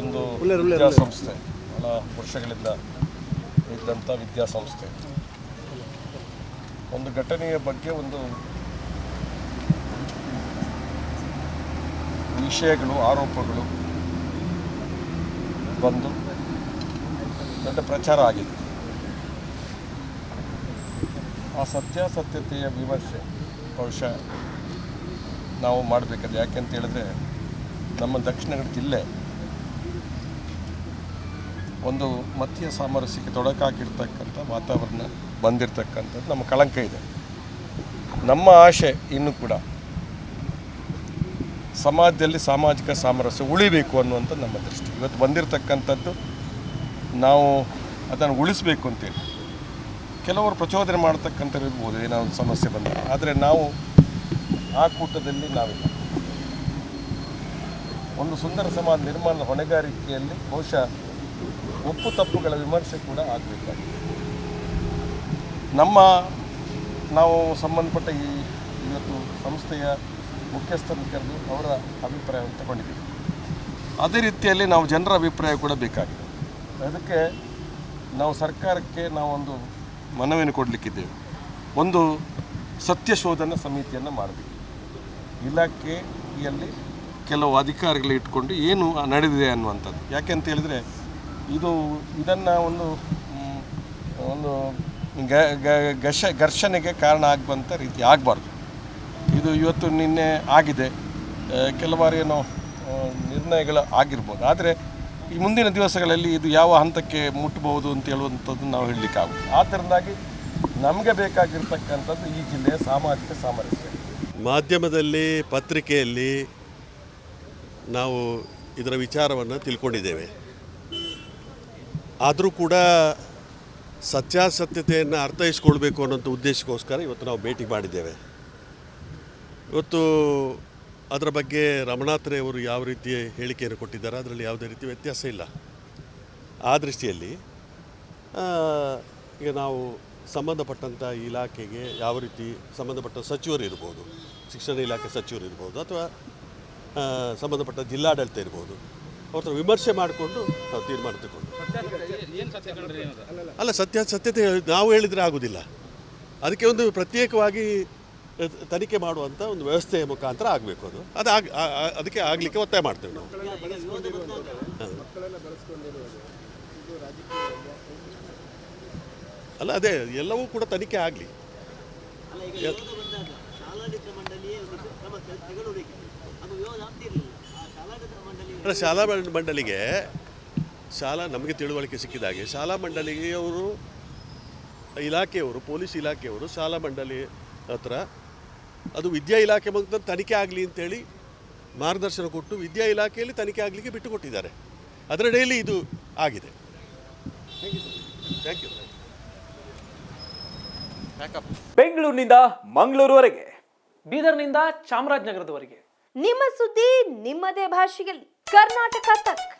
ಒಂದು ವಿದ್ಯಾಸಂಸ್ಥೆ. ಬಹಳ ವರ್ಷಗಳಿಂದ ಇದ್ದಂಥ ವಿದ್ಯಾಸಂಸ್ಥೆ. ಒಂದು ಘಟನೆಯ ಬಗ್ಗೆ ಒಂದು ವಿಷಯಗಳು ಆರೋಪಗಳು ಬಂದು ದೊಡ್ಡ ಪ್ರಚಾರ ಆಗಿದೆ. ಆ ಸತ್ಯಾಸತ್ಯತೆಯ ವಿಮರ್ಶೆ ಬಹುಶಃ ನಾವು ಮಾಡಬೇಕಾದ್ರೆ ಯಾಕೆಂತ ಹೇಳಿದ್ರೆ ನಮ್ಮ ದಕ್ಷಿಣ ಕನ್ನಡ ಜಿಲ್ಲೆ ಒಂದು ಮತೀಯ ಸಾಮರಸ್ಯಕ್ಕೆ ತೊಡಕಾಗಿರ್ತಕ್ಕಂಥ ವಾತಾವರಣ ಬಂದಿರತಕ್ಕಂಥದ್ದು ನಮ್ಮ ಕಳಂಕ ಇದೆ. ನಮ್ಮ ಆಶೆ ಇನ್ನೂ ಕೂಡ ಸಮಾಜದಲ್ಲಿ ಸಾಮಾಜಿಕ ಸಾಮರಸ್ಯ ಉಳಿಬೇಕು ಅನ್ನುವಂಥ ನಮ್ಮ ದೃಷ್ಟಿ. ಇವತ್ತು ಬಂದಿರತಕ್ಕಂಥದ್ದು ನಾವು ಅದನ್ನು ಉಳಿಸಬೇಕು ಅಂತೇಳಿ. ಕೆಲವರು ಪ್ರಚೋದನೆ ಮಾಡ್ತಕ್ಕಂಥವ್ರು ಇರ್ಬೋದು ಏನೋ ಒಂದು ಸಮಸ್ಯೆ ಬಂದಾಗ ಆದರೆ ನಾವು ಆ ಕೂಟದಲ್ಲಿ ನಾವಿಲ್ಲ. ಒಂದು ಸುಂದರ ಸಮಾಜ ನಿರ್ಮಾಣದ ಹೊಣೆಗಾರಿಕೆಯಲ್ಲಿ ಬಹುಶಃ ಒಪ್ಪು ತಪ್ಪುಗಳ ವಿಮರ್ಶೆ ಕೂಡ ಆಗಬೇಕಾಗಿದೆ. ನಮ್ಮ ನಾವು ಸಂಬಂಧಪಟ್ಟ ಈ ಇವತ್ತು ಸಂಸ್ಥೆಯ ಮುಖ್ಯಸ್ಥರನ್ನು ಕರೆದು ಅವರ ಅಭಿಪ್ರಾಯವನ್ನು ತಗೊಂಡಿದ್ದೀವಿ. ಅದೇ ರೀತಿಯಲ್ಲಿ ನಾವು ಜನರ ಅಭಿಪ್ರಾಯ ಕೂಡ ಬೇಕಾಗಿದೆ. ಅದಕ್ಕೆ ನಾವು ಸರ್ಕಾರಕ್ಕೆ ನಾವೊಂದು ಮನವಿಯನ್ನು ಕೊಡಲಿಕ್ಕಿದ್ದೇವೆ. ಒಂದು ಸತ್ಯ ಶೋಧನಾ ಸಮಿತಿಯನ್ನು ಮಾಡಬೇಕು. ಇಲಾಖೆಯಲ್ಲಿ ಕೆಲವು ಅಧಿಕಾರಿಗಳು ಇಟ್ಕೊಂಡು ಏನು ನಡೆದಿದೆ ಅನ್ನುವಂಥದ್ದು. ಯಾಕೆ ಅಂತ ಹೇಳಿದರೆ ಇದು ಇದನ್ನು ಒಂದು ಒಂದು ಘರ್ಷ ಘರ್ಷಣೆಗೆ ಕಾರಣ ಆಗುವಂಥ ರೀತಿ ಆಗಬಾರ್ದು. ಇದು ಇವತ್ತು ನಿನ್ನೆ ಆಗಿದೆ. ಆ, ಕೆಲವಾರು ಏನೋ ನಿರ್ಣಯಗಳು ಆಗಿರ್ಬೋದು. ಆದರೆ ಈ ಮುಂದಿನ ದಿವಸಗಳಲ್ಲಿ ಇದು ಯಾವ ಹಂತಕ್ಕೆ ಮುಟ್ಟಬಹುದು ಅಂತ ಹೇಳುವಂಥದ್ದು ನಾವು ಹೇಳಲಿಕ್ಕಾಗುತ್ತೆ ಆದ್ದರಿಂದಾಗಿ ನಮಗೆ ಬೇಕಾಗಿರ್ತಕ್ಕಂಥದ್ದು ಈ ಜಿಲ್ಲೆಯ ಸಾಮಾಜಿಕ ಸಾಮರಸ್ಯ. ಮಾಧ್ಯಮದಲ್ಲಿ ಪತ್ರಿಕೆಯಲ್ಲಿ ನಾವು ಇದರ ವಿಚಾರವನ್ನು ತಿಳ್ಕೊಂಡಿದ್ದೇವೆ. ಆದರೂ ಕೂಡ ಸತ್ಯಾಸತ್ಯತೆಯನ್ನು ಅರ್ಥೈಸ್ಕೊಳ್ಬೇಕು ಅನ್ನೋಂಥ ಉದ್ದೇಶಕ್ಕೋಸ್ಕರ ಇವತ್ತು ನಾವು ಭೇಟಿ ಮಾಡಿದ್ದೇವೆ. ಇವತ್ತು ಅದರ ಬಗ್ಗೆ ರಮಣಾತ್ರೆ ಅವರು ಯಾವ ರೀತಿಯ ಹೇಳಿಕೆಯನ್ನು ಕೊಟ್ಟಿದ್ದಾರೆ, ಅದರಲ್ಲಿ ಯಾವುದೇ ರೀತಿ ವ್ಯತ್ಯಾಸ ಇಲ್ಲ. ಆ ದೃಷ್ಟಿಯಲ್ಲಿ ಈಗ ನಾವು ಸಂಬಂಧಪಟ್ಟಂಥ ಇಲಾಖೆಗೆ ಯಾವ ರೀತಿ ಸಂಬಂಧಪಟ್ಟ ಸಚಿವರು ಇರ್ಬೋದು, ಶಿಕ್ಷಣ ಇಲಾಖೆ ಸಚಿವರು ಇರ್ಬೋದು ಅಥವಾ ಸಂಬಂಧಪಟ್ಟ ಜಿಲ್ಲಾಡಳಿತ ಇರ್ಬೋದು ಅವ್ರ ವಿಮರ್ಶೆ ಮಾಡಿಕೊಂಡು ನಾವು ತೀರ್ಮಾನ ತಗೊಂಡು ಅಲ್ಲ, ಸತ್ಯ, ಸತ್ಯತೆ ನಾವು ಹೇಳಿದರೆ ಆಗೋದಿಲ್ಲ. ಅದಕ್ಕೆ ಒಂದು ಪ್ರತ್ಯೇಕವಾಗಿ ತನಿಖೆ ಮಾಡುವಂಥ ಒಂದು ವ್ಯವಸ್ಥೆಯ ಮುಖಾಂತರ ಆಗಬೇಕು ಅದು. ಅದು ಅದಕ್ಕೆ ಆಗಲಿಕ್ಕೆ ಒತ್ತಾಯ ಮಾಡ್ತೇವೆ ನಾವು. ಅಲ್ಲ, ಅದೇ, ಎಲ್ಲವೂ ಕೂಡ ತನಿಖೆ ಆಗಲಿ. ಈಗ ವಿರೋಧ ಬಂದಾಗ ಶಾಲಾಡಳಿತ ಮಂಡಳಿಯೇ ಒಂದು ಕ್ರಮ ತೆಗೆ- ತೆಗೊಳ್ಳಬೇಕಿತ್ತು ಅದು ವಿರೋಧ ಆಗ್ತಿರ್ಲಿಲ್ಲ ಆ ಶಾಲಾಡಳಿತ ಮಂಡಳಿ ಅಲ್ಲ ಶಾಲಾ ಮಂಡಳಿಗೆ ಶಾಲಾ ನಮಗೆ ತಿಳುವಳಿಕೆ ಸಿಕ್ಕಿದಾಗೆ ಶಾಲಾ ಮಂಡಳಿಯವರು ಇಲಾಖೆಯವರು ಪೊಲೀಸ್ ಇಲಾಖೆಯವರು ಶಾಲಾ ಮಂಡಳಿ ಹತ್ರ ಅದು ವಿದ್ಯಾ ಇಲಾಖೆ ಮುಖ ತನಿಖೆ ಆಗಲಿ ಅಂತೇಳಿ ಮಾರ್ಗದರ್ಶನ ಕೊಟ್ಟು ವಿದ್ಯಾ ಇಲಾಖೆಯಲ್ಲಿ ತನಿಖೆ ಆಗಲಿಕ್ಕೆ ಬಿಟ್ಟು ಕೊಟ್ಟಿದ್ದಾರೆ. ಡೈಲಿ ಇದು ಆಗಿದೆ. ಥ್ಯಾಂಕ್ ಯು ಬೆಂಗಳೂರಿನಿಂದ ಮಂಗಳೂರುವರೆಗೆ. ಬೀದರ್ನಿಂದ ಚಾಮರಾಜನಗರದವರೆಗೆ. ನಿಮ್ಮ ಸುದ್ದಿ ನಿಮ್ಮದೇ ಭಾಷೆಯಲ್ಲಿ. कर्नाटका तक।